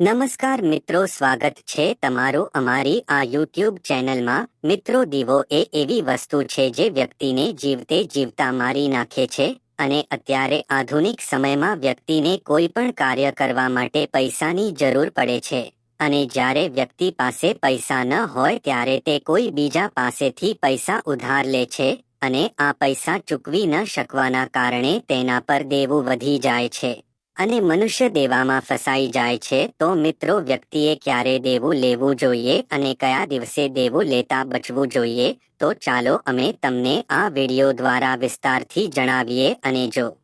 નમસ્કાર મિત્રો, સ્વાગત છે તમારું અમારી આ યુટ્યુબ ચેનલમાં. મિત્રો, દીવો એ એવી વસ્તુ છે જે વ્યક્તિને જીવતે જીવતા મારી નાખે છે અને અત્યારે આધુનિક સમયમાં વ્યક્તિને કોઈ પણ કાર્ય કરવા માટે પૈસાની જરૂર પડે છે. અને જ્યારે વ્યક્તિ પાસે પૈસા ન હોય ત્યારે તે કોઈ બીજા પાસેથી પૈસા ઉધાર લે છે અને આ પૈસા ચૂકવી ન શકવાના કારણે તેના પર દેવું વધી જાય છે. અને મનુષ્ય દેવામાં ફસાઈ જાય છે, તો મિત્રો વ્યક્તિએ ક્યારે દેવું લેવું જોઈએ અને કયા દિવસે દેવું લેતા બચવું જોઈએ? તો ચાલો અમે તમને આ વિડિયો દ્વારા વિસ્તારથી જણાવીએ અને જો.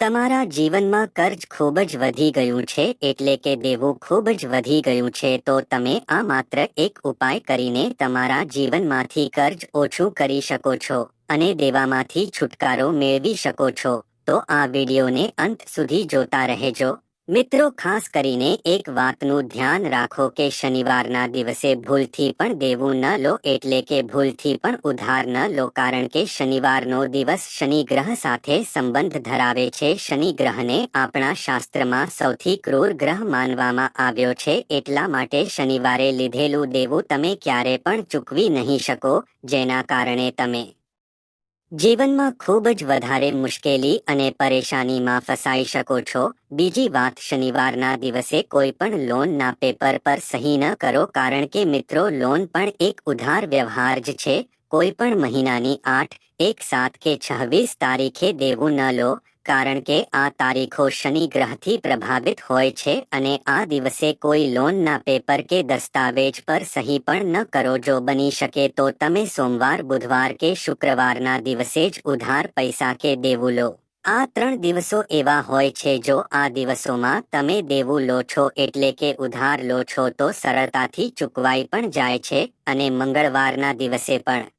તમારા જીવનમાં કર્જ ખૂબ જ વધી ગયું છે, એટલે કે દેવું ખૂબ જ વધી ગયું છે, તો તમે આ માત્ર એક ઉપાય કરીને તમારા જીવનમાંથી કર્જ ઓછું કરી શકો છો અને દેવામાંથી છુટકારો મેળવી શકો છો. તો આ વિડીયોને અંત સુધી જોતા રહેજો. મિત્રો, ખાસ કરીને એક વાતનું ધ્યાન રાખો કે શનિવારના દિવસે ભૂલથી પણ દેવું ન લો, એટલે કે ભૂલથી પણ ઉધાર ન લો, કારણ કે શનિવારનો દિવસ શનિ ગ્રહ સાથે સંબંધ ધરાવે છે. શનિ ગ્રહને આપણા શાસ્ત્રમાં સૌથી ક્રૂર ગ્રહ માનવામાં આવ્યો છે. એટલા માટે શનિવારે લીધેલું દેવું તમે ક્યારે પણ ચૂકવી નહીં શકો, જેના કારણે તમે જીવનમાં ખૂબ જ વધારે મુશ્કેલી અને પરેશાનીમાં ફસાઈ શકો છો. બીજી વાત, શનિવારના દિવસે કોઈ પણ લોનના પેપર પર સહી ન કરો, કારણ કે મિત્રો લોન પણ એક ઉધાર વ્યવહાર જ છે. કોઈ પણ મહિનાની આઠ, એક, સાત કે છવ્વીસ તારીખે દેવું ન લો, કારણ કે આ તારીખો શનિ ગ્રહથી પ્રભાવિત હોય છે અને આ દિવસે કોઈ લોનના પેપર કે દસ્તાવેજ પર સહી પણ ન કરો. જો બની શકે તો તમે સોમવાર, બુધવાર કે શુક્રવારના દિવસે જ ઉધાર પૈસા કે દેવું લો. આ ત્રણ દિવસો એવા હોય છે જો આ દિવસોમાં તમે દેવું લો છો એટલે કે ઉધાર લો છો તો સરળતાથી ચૂકવાઈ પણ જાય છે અને મંગળવારના દિવસે પણ.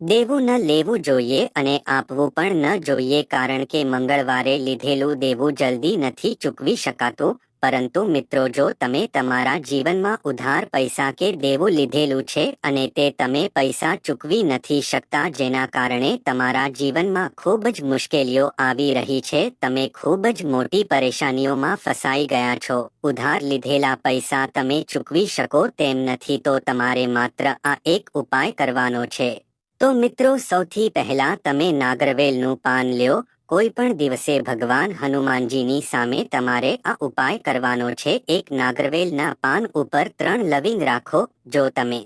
દેવું ન લેવું જોઈએ અને આપવું પણ ન જોઈએ કારણ કે મંગળવારે લીધેલું દેવું જલ્દી નથી ચૂકવી શકાતું. પરંતુ મિત્રો, જો તમે તમારા જીવનમાં ઉધાર પૈસા કે દેવું લીધેલું છે અને તે તમે પૈસા ચૂકવી નથી શકતા જેના કારણે તમારા જીવનમાં ખૂબ જ મુશ્કેલીઓ આવી રહી છે, તમે ખૂબ જ મોટી પરેશાનીઓમાં ફસાઈ ગયા છો. ઉધાર લીધેલા પૈસા તમે ચૂકવી શકો તેમ નથી તો તમારે માત્ર આ એક ઉપાય કરવાનો છે. તો મિત્રો, સૌથી પહેલા તમે નાગરવેલનું પાન લ્યો. કોઈ પણ દિવસે ભગવાન હનુમાનજીની સામે તમારે આ ઉપાય કરવાનો છે. એક નાગરવેલના પાન ઉપર ત્રણ લવિંગ રાખો, જો તમે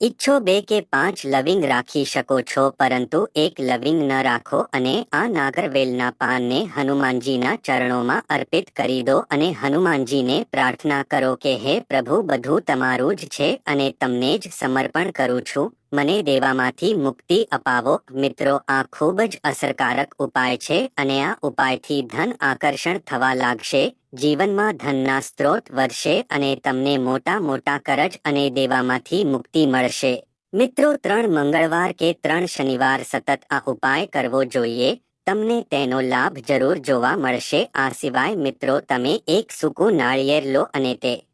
ઈચ્છો બે કે પાંચ લવિંગ રાખી શકો છો, પરંતુ એક લવિંગ ન રાખો અને આ નાગરવેલના પાનને હનુમાનજીના ચરણોમાં અર્પિત કરી દો અને હનુમાનજીને પ્રાર્થના કરો કે, હે પ્રભુ, બધું તમારું જ છે અને તમને જ સમર્પણ કરું છું. મને દેવામાંથી મુક્તિ અપાવો. મિત્રો, આ ખૂબ જ અસરકારક ઉપાય છે અને આ ઉપાયથી ધન આકર્ષણ થવા લાગશે. જીવનમાં ધનના સ્ત્રોત વધશે અને તમને મોટા મોટા કરજ અને દેવામાંથી મુક્તિ મળશે. મિત્રો, ત્રણ મંગળવાર કે ત્રણ શનિવાર સતત આ ઉપાય કરવો જોઈએ. તમને તેનો લાભ જરૂર જોવા મળશે. આ સિવાય મિત્રો, તમે એક સૂકું નાળિયેર લો અને તે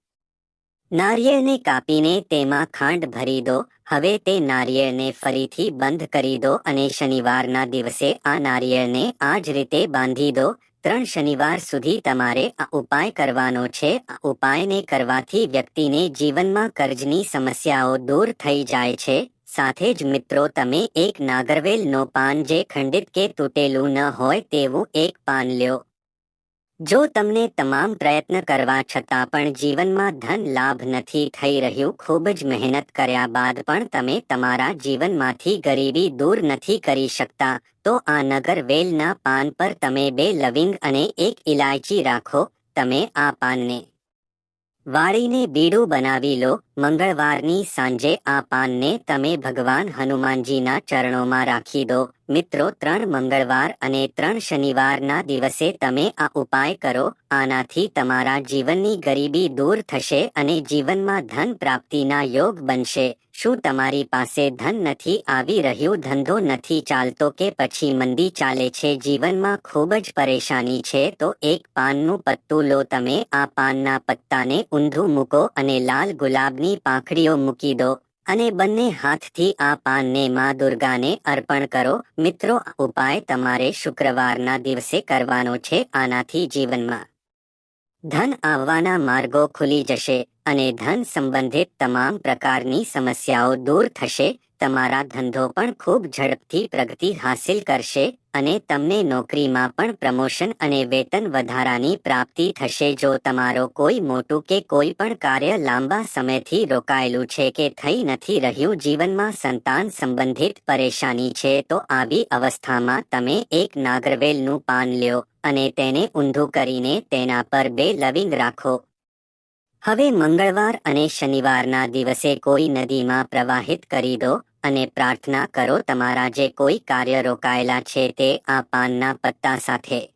નારિયેળને કાપીને તેમાં ખાંડ ભરી દો. હવે તે નારિયેળને ફરીથી બંધ કરી દો અને શનિવારના દિવસે આ નારિયેળને આ જ રીતે બાંધી દો. ત્રણ શનિવાર સુધી તમારે આ ઉપાય કરવાનો છે. આ ઉપાયને કરવાથી વ્યક્તિને જીવનમાં કર્જની સમસ્યાઓ દૂર થઈ જાય છે. સાથે જ મિત્રો, તમે એક નાગરવેલનો પાન જે ખંડિત કે તૂટેલું ન હોય તેવું એક પાન લ્યો. જો તમને તમામ પ્રયત્ન કરવા છતાં પણ જીવનમાં ધન લાભ નથી થઈ રહ્યું, ખૂબ જ મહેનત કર્યા બાદ પણ તમે તમારા જીવનમાંથી ગરીબી દૂર નથી કરી શકતા, તો આ નગર વેલના પાન પર તમે બે લવિંગ અને એક ઇલાયચી રાખો, તમે આ પાનને વાળીને બીડું બનાવી લો મંગળવારની સાંજે આ પાનને તમે ભગવાન હનુમાનજીના ચરણોમાં રાખી દો. મિત્રો, ત્રણ મંગળવાર અને ત્રણ શનિવારના દિવસે તમે આ ઉપાય કરો. આનાથી તમારા જીવનની ગરીબી દૂર થશે અને જીવનમાં ધન પ્રાપ્તિના યોગ બનશે. શું તમારી પાસે ધન નથી? આવી રહ્યું ધંધો નથી ચાલતો કે પછી મંદી ચાલે છે? જીવનમાં ખૂબ જ પરેશાની છે. તો એક પાનનું પત્તું લો. તમે આ પાનના પત્તાને ઊંધું મૂકો અને લાલ ગુલાબની પાંખડીઓ મૂકી દો અને બંને હાથથી આ પાનને માં દુર્ગાને અર્પણ કરો. મિત્રો ઉપાય તમારે શુક્રવારના દિવસે કરવાનો છે, આનાથી જીવનમાં. ધન આવવાના માર્ગો ખુલી જશે અને ધન સંબંધિત તમામ પ્રકારની સમસ્યાઓ દૂર થશે. તમારા ધંધો પણ ખૂબ ઝડપથી પ્રગતિ હાંસિલ કરશે અને તમને નોકરીમાં પણ પ્રમોશન અને વેતન વધારાની પ્રાપ્તિ થશે. જો તમારો કોઈ મોટું કે કોઈ પણ કાર્ય લાંબા સમયથી રોકાયેલું છે કે થઈ નથી રહ્યું, જીવનમાં સંતાન સંબંધિત પરેશાની છે, તો આવી અવસ્થામાં તમે એક નાગરવેલનું પાન લ્યો અને તેને ઊંધું કરીને તેના પર બે લવિંગ રાખો. હવે મંગળવાર અને શનિવારના દિવસે કોઈ નદીમાં પ્રવાહિત કરી દો. અને પ્રાર્થના કરો તમારા જે કોઈ કાર્ય રોકાયેલા છે તે આ પાનના પત્તા સાથે.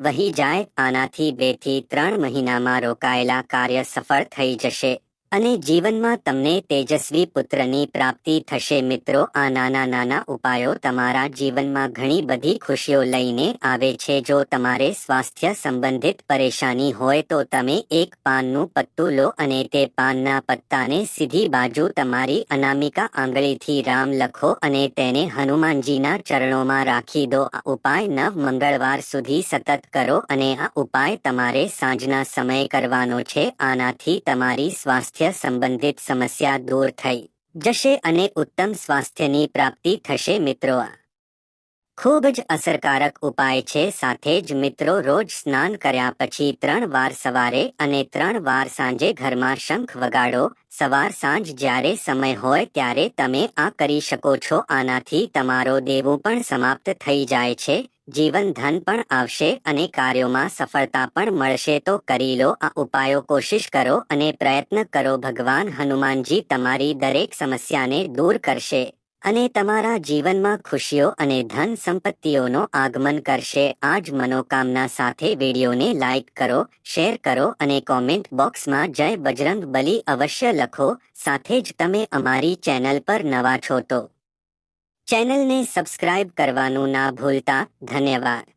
વહી જાય, આનાથી બેથી ત્રણ મહિનામાં રોકાયેલા કાર્ય સફળ થઈ જશે. અને જીવનમાં તમને તેજસ્વી પુત્રની પ્રાપ્તિ થશે મિત્રો. આ નાના નાના ઉપાયો તમારા જીવનમાં ઘણી બધી ખુશીઓ લઈને આવે છે. જો તમારે સ્વાસ્થ્ય સંબંધિત પરેશાની હોય તો તમે એક પાનનું પત્તું લો અને તે પાનના પત્તાને સીધી બાજુ તમારી અનામિકા આંગળીથી રામ લખો અને તેને હનુમાનજીના ચરણોમાં રાખી દો. આ ઉપાય નવ મંગળવાર સુધી સતત કરો અને આ ઉપાય તમારે સાંજના સમયે કરવાનો છે. આનાથી તમારી સ્વાસ્થ્ય સ્વાસ્થ્ય સંબંધિત સમસ્યા દૂર થઈ જશે અને ઉત્તમ સ્વાસ્થ્યની પ્રાપ્તિ થશે મિત્રો. ખૂબ જ અસરકારક ઉપાય છે સાથે જ મિત્રો રોજ સ્નાન કર્યા પછી ત્રણ વાર સવારે અને ત્રણ વાર સાંજે ઘરમાં શંખ વગાડો. સવાર સાંજ જ્યારે સમય હોય ત્યારે તમે આ કરી શકો છો. આનાથી તમારો દેવું પણ સમાપ્ત થઈ જાય છે. જીવન ધન પણ આવશે અને કાર્યોમાં સફળતા પણ મળશે, તો કરી લો આ ઉપાયો, કોશિશ કરો અને પ્રયત્ન કરો. ભગવાન હનુમાનજી તમારી દરેક સમસ્યાને દૂર કરશે અને તમારા જીવનમાં ખુશીઓ અને ધન સંપત્તિઓનો આગમન કરશે. આ જ મનોકામના સાથે વિડીયોને લાઇક કરો, શેર કરો અને કોમેન્ટ બોક્સમાં જય બજરંગ બલી અવશ્ય લખો. સાથે જ તમે અમારી ચેનલ પર નવા છો તો ચેનલને સબસ્ક્રાઇબ કરવાનું ના ભૂલતા. ધન્યવાદ.